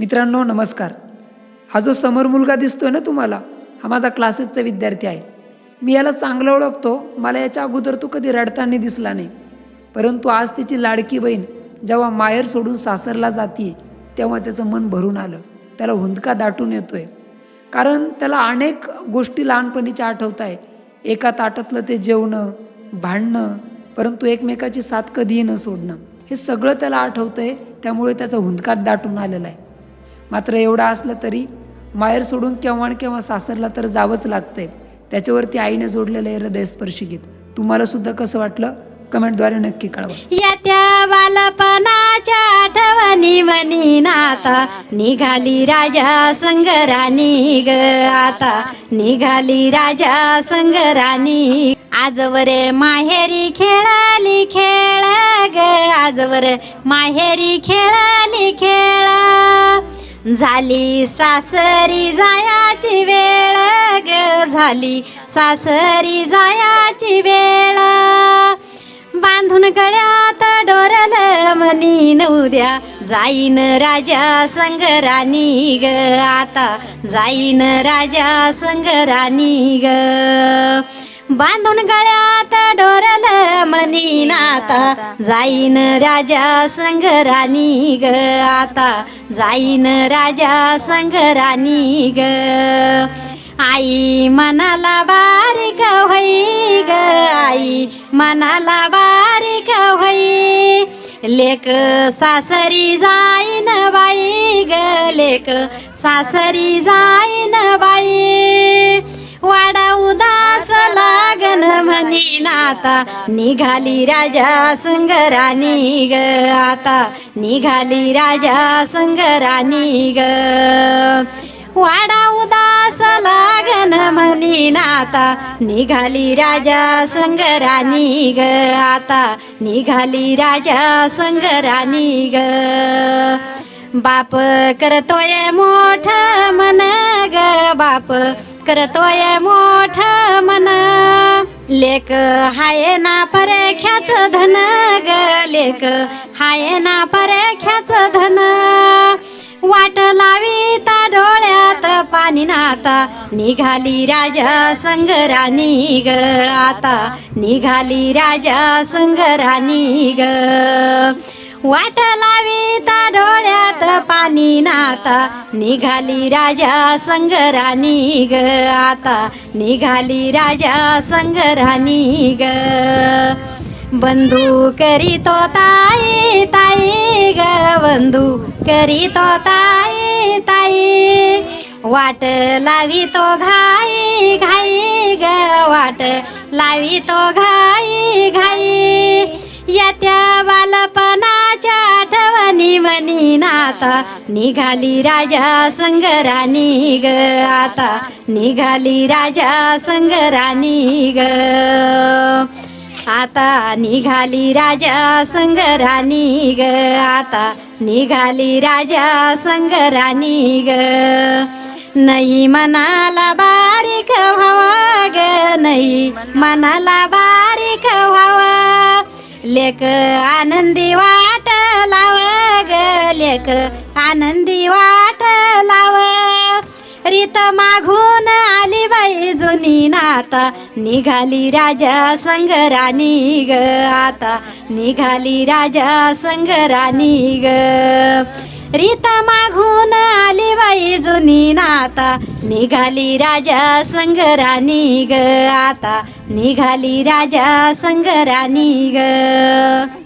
मित्रांनो नमस्कार. हा जो समोर मुलगा दिसतोय ना तुम्हाला हा माझा क्लासेसचा विद्यार्थी आहे. मी याला चांगलं ओळखतो मला याच्या अगोदर तो कधी रडताना दिसला नाही. परंतु आज तिची लाडकी बहीण जेव्हा माहेर सोडून सासरला जाते तेव्हा त्याचं मन भरून आलं. त्याला हुंदका दाटून येतोय. कारण त्याला अनेक गोष्टी लहानपणीच्या आठवत आहे एका ताटातलं ते जेवणं भांडणं परंतु एकमेकाची साथ कधीही न सोडणं हे सगळं त्याला आठवतंय त्यामुळे त्याचा हुंदकात दाटून आलेला आहे. मात्र एवढं असलं तरी माहेर सोडून केव्हा केव्हा सासरला तर जावंच लागतंय. त्याच्यावरती आईने जोडलेलं आहे हृदयस्पर्शी गीत. तुम्हाला सुद्धा कसं वाटलं? कमेंटद्वारे नक्की कळवा. येत्या बालपणाच्या आठवणी मनी नाता. निघाली राजा संगराणी ग आता. निघाली राजा संगराणी आजवर माहेरी खेळाली खेळ ग. आजवर माहेरी खेळाली खेळ झाली सासरी जायाची वेळ ग झाली. सासरी जायाची वेळ. बांधून गळ्यात डोरल म्हणी नवद्या. जाईन राजा संगराणी ग. आता जाईन राजा संगराणी ग. बांधून गळ्यात डोरल मनी नाता जाईन राजा संगराणी ग आता. जाईन राजा संगराणी ग. आई मनाला बारीक होई ग. आई मनाला बारीक होई. लेक सासरी जाईन बाई ग. लेक सासरी जाईन बाई. राणी नाता. निघाली राजा संगराणी ग. आता निघाली राजा संगराणी ग. वाडा उदास लागन म्हणी नाता. निघाली राजा संगराणी ग. आता निघाली राजा संगराणी ग. बाप करतोय मोठ मन ग. बाप करतोय मोठ मन लेक हाय ना परेख्याच धन ग लेक. हाय ना परेख्याच धन. वाट लावी ता डोळ्यात पाणी नाता. निघाली राजा संगराणी ग आता. निघाली राजा संगराणी ग. वाट लावी ता डोळ्यात पाणी नाता. निघाली राजा संगराणी ग आता. निघाली राजा संगराणी ग. बंधू करीतो ताई ताई ग. बंधू करीतो ताई ताई. वाट लावी तो घाई घाई ग. वाट लावी तो घाई घाई. येत्या म्हणी मनी नाता. निघाली राजा संगराणी ग आता. निघाली राजा संगराणी ग. आता निघाली राजा संगराणी ग आता. निघाली राजा संगराणी ग. नाही मनाला बारीक व्हावा ग नाही मनाला बारीक व्हावा. लेक आनंदी वाट लाव लेख लेक आनंदी वाट लाव. रीत मागून आली बाई जुनी नाता. निघाली राजा संगराणी ग आता. निघाली राजा संगराणी ग. रीत मागून आली बाई जुनी नाता. निघाली राजा संगराणी ग आता. निघाली राजा संगराणी ग.